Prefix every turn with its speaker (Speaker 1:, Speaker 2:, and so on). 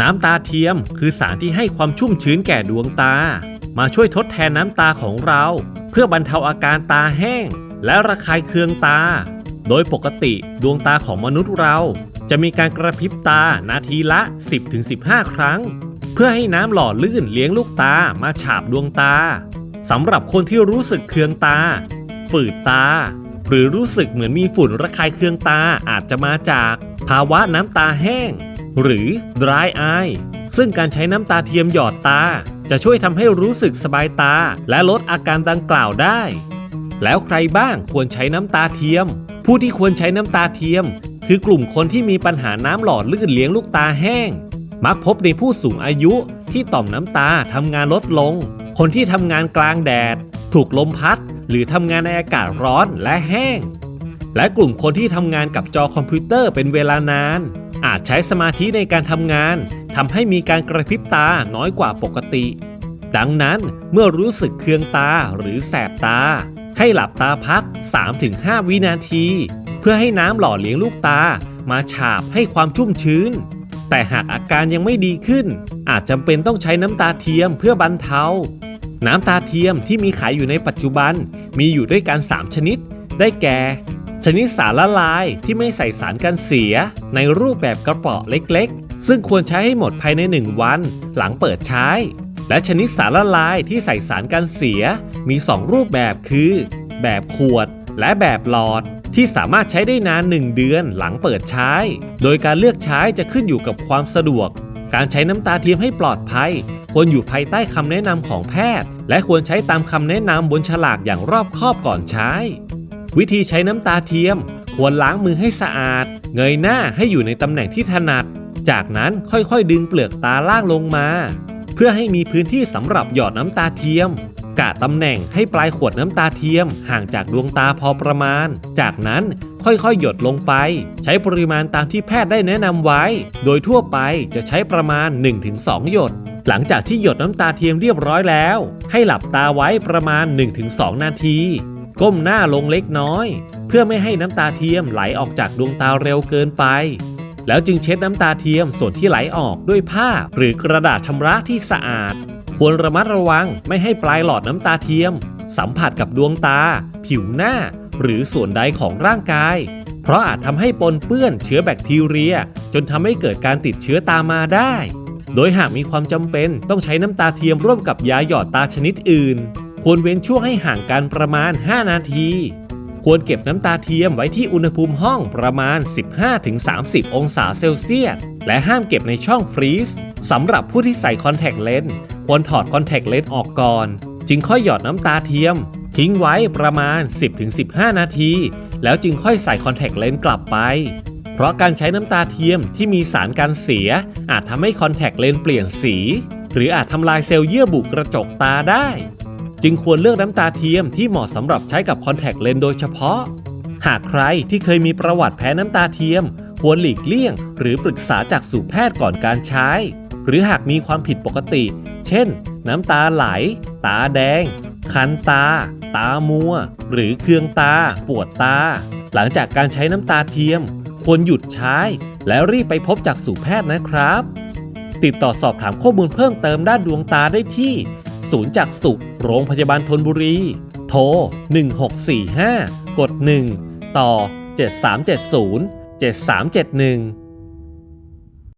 Speaker 1: น้ำตาเทียมคือสารที่ให้ความชุ่มชื้นแก่ดวงตา มาช่วยทดแทนน้ำตาของเรา เพื่อบรรเทาอาการตาแห้ง และระคายเคืองตา โดยปกติดวงตาของมนุษย์เรา จะมีการกระพริบตานาทีละ 10-15 ครั้ง เพื่อให้น้ำหล่อลื่นเลี้ยงลูกตามาฉาบดวงตาสำหรับคนที่รู้สึกเคืองตา ฝืดตา หรือรู้สึกเหมือนมีฝุ่นระคายเคืองตาอาจจะมาจาก ภาวะน้ำตาแห้ง หรือ dry eye ซึ่งการใช้น้ำตาเทียมหยอดตา จะช่วยทำให้รู้สึกสบายตา และลดอาการดังกล่าวได้ แล้วใครบ้างควรใช้น้ำตาเทียม ผู้ที่ควรใช้น้ำตาเทียม คือกลุ่มคนที่มีปัญหาน้ำหล่อลื่นเลี้ยงลูกตาแห้ง มักพบในผู้สูงอายุที่ต่อมน้ำตาทำงานลดลง คนที่ทำงานกลางแดด ถูกลมพัด หรือทำงานในอากาศร้อนและแห้ง และกลุ่มคนที่ทำงานกับจอคอมพิวเตอร์เป็นเวลานาน อาจใช้สมาธิในการทำงานทำให้มีการกระพริบตาน้อยกว่าปกติ ดังนั้นเมื่อรู้สึกเคืองตาหรือแสบตา ให้หลับตาพัก 3-5 วินาที เพื่อให้น้ำหล่อเลี้ยงลูกตามาฉาบให้ความชุ่มชื้น แต่หากอาการยังไม่ดีขึ้น อาจจำเป็นต้องใช้น้ำตาเทียมเพื่อบรรเทา น้ำตาเทียมที่มีขายอยู่ในปัจจุบันมีอยู่ด้วยกัน 3 ชนิด ได้แก่ ชนิดสารละลายที่ไม่ใส่สารกันเสีย ในรูปแบบกระป๋อเล็กๆ ซึ่งควรใช้ให้หมดภายใน 1 วัน หลังเปิดใช้ และชนิดสารละลายที่ใส่สารกันเสีย มี 2 รูปแบบคือ แบบขวดและแบบหลอดที่สามารถใช้ได้นาน 1 เดือนหลังเปิดใช้ โดยการเลือกใช้จะขึ้นอยู่กับความสะดวก การใช้น้ำตาเทียมให้ปลอดภัย ควรอยู่ภายใต้คำแนะนำของแพทย์ และควรใช้ตามคำแนะนำบนฉลากอย่างรอบคอบก่อนใช้ วิธีใช้น้ำตาเทียม ควรล้างมือให้สะอาด เงยหน้าให้อยู่ในตำแหน่งที่ถนัด จากนั้นค่อยๆดึงเปลือกตาล่างลงมา เพื่อให้มีพื้นที่สำหรับหยอดน้ำตาเทียม กะตำแหน่งให้ปลายขวดน้ำตาเทียม ห่างจากดวงตาพอประมาณ จากนั้นค่อยๆ หยดลงไป ใช้ปริมาณตามที่แพทย์ได้แนะนำไว้ โดยทั่วไปจะใช้ประมาณ 1-2 หยดหลังจากที่หยดน้ำตาเทียมเรียบร้อยแล้ว ให้หลับตาไว้ประมาณ 1-2 นาที ก้มหน้าลงเล็กน้อย เพื่อไม่ให้น้ำตาเทียมไหลออกจากดวงตาเร็วเกินไป แล้วจึงเช็ดน้ำตาเทียมส่วนที่ไหลออกด้วยผ้าหรือกระดาษชำระที่สะอาด ควรระมัดระวังไม่ให้ปลายหลอดน้ำตาเทียม สัมผัสกับดวงตา ผิวหน้า หรือส่วนใดของร่างกาย เพราะอาจทำให้ปนเปื้อนเชื้อแบคทีเรีย จนทำให้เกิดการติดเชื้อตามมาได้ โดยหากมีความจำเป็นต้องใช้น้ำตาเทียมร่วมกับยาหยอดตาชนิดอื่น ควรเว้นช่วงให้ห่างกันประมาณ 5 นาที ควรเก็บน้ำตาเทียมไว้ที่อุณหภูมิห้องประมาณ 15-30 องศาเซลเซียส และห้ามเก็บในช่องฟรีซสำหรับผู้ที่ใส่คอนแทคเลนส์ควรถอดคอนแทคเลนส์ออกก่อน จึงค่อยหยอดน้ำตาเทียม ทิ้งไว้ประมาณ 10-15 นาที แล้วจึงค่อยใส่คอนแทคเลนส์กลับไป เพราะการใช้น้ำตาเทียมที่มีสารกันเสีย อาจทำให้คอนแทคเลนส์เปลี่ยนสี หรืออาจทำลายเซลล์เยื่อบุกระจกตาได้ จึงควรเลือกน้ำตาเทียมที่เหมาะสำหรับใช้กับคอนแทคเลนส์โดยเฉพาะ หากใครที่เคยมีประวัติแพ้น้ำตาเทียม ควรหลีกเลี่ยง หรือปรึกษาจากสู่แพทย์ก่อนการใช้ หรือหากมีความผิดปกติ เช่น น้ำตาไหล ตาแดง คันตา ตามัว หรือเคืองตา ปวดตา หลังจากการใช้น้ำตาเทียม ควรหยุดใช้ และรีบไปพบจากสู่แพทย์นะครับ ติดต่อสอบถามข้อมูลเพิ่มเติมด้านดวงตาได้ที่ ศูนย์จักษุโรงพยาบาลธนบุรี โทร 1645 กด 1 ต่อ 7370 7371